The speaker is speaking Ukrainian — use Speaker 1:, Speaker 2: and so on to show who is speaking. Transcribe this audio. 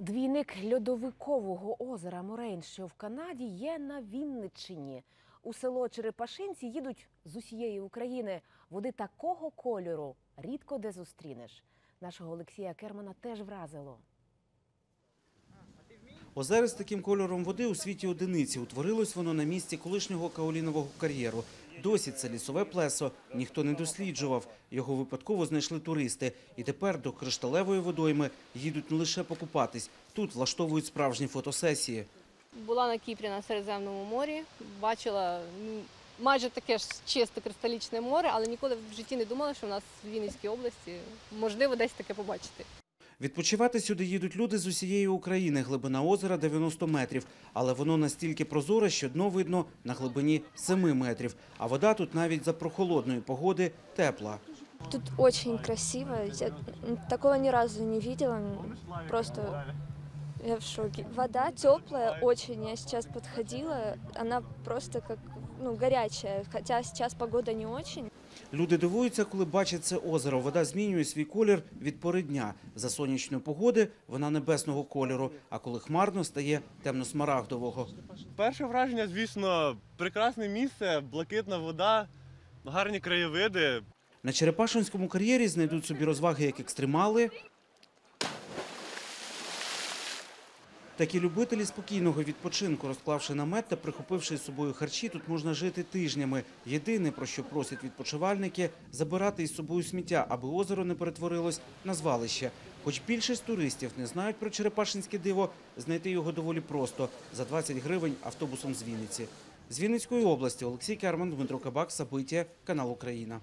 Speaker 1: Двійник льодовикового озера Морейн, що в Канаді, є на Вінниччині. У село Черепашинці їдуть з усієї України. Води такого кольору рідко де зустрінеш. Нашого Олексія Кермана теж вразило.
Speaker 2: Озеро з таким кольором води у світі одиниці. Утворилось воно на місці колишнього каолінового кар'єру. Досі це лісове плесо ніхто не досліджував. Його випадково знайшли туристи. І тепер до кришталевої водойми їдуть не лише покупатись. Тут влаштовують справжні фотосесії.
Speaker 3: Була на Кіпрі на Середземному морі, бачила майже таке ж чисте кристалічне море, але ніколи в житті не думала, що в нас в Вінницькій області можливо десь таке побачити.
Speaker 2: Відпочивати сюди їдуть люди з усієї України. Глибина озера 90 метрів, але воно настільки прозоре, що дно видно на глибині 7 метрів. А вода тут навіть за прохолодної погоди тепла.
Speaker 4: Тут очень красиво. Я такого ни разу не видела. Просто я в шоке. Вода теплая очень. Я сейчас подходила. Она просто как ну, горячая. Хотя сейчас погода не очень.
Speaker 2: Люди дивуються, коли бачать це озеро. Вода змінює свій колір від пори дня. За сонячної погоди вона небесного кольору, а коли хмарно стає темно-смарагдового.
Speaker 5: Перше враження, звісно, прекрасне місце, блакитна вода, гарні краєвиди.
Speaker 2: На Черепашинському кар'єрі знайдуть собі розваги як екстремали, так і любителі спокійного відпочинку, розклавши намет та прихопивши з собою харчі, тут можна жити тижнями. Єдине, про що просять відпочивальники, забирати із собою сміття, аби озеро не перетворилось на звалище. Хоч більшість туристів не знають про Черепашинське диво, знайти його доволі просто – за 20 гривень автобусом з Вінниці. З Вінницької області Олексій Керман, Дмитро Кабак, Сабиття, канал Україна.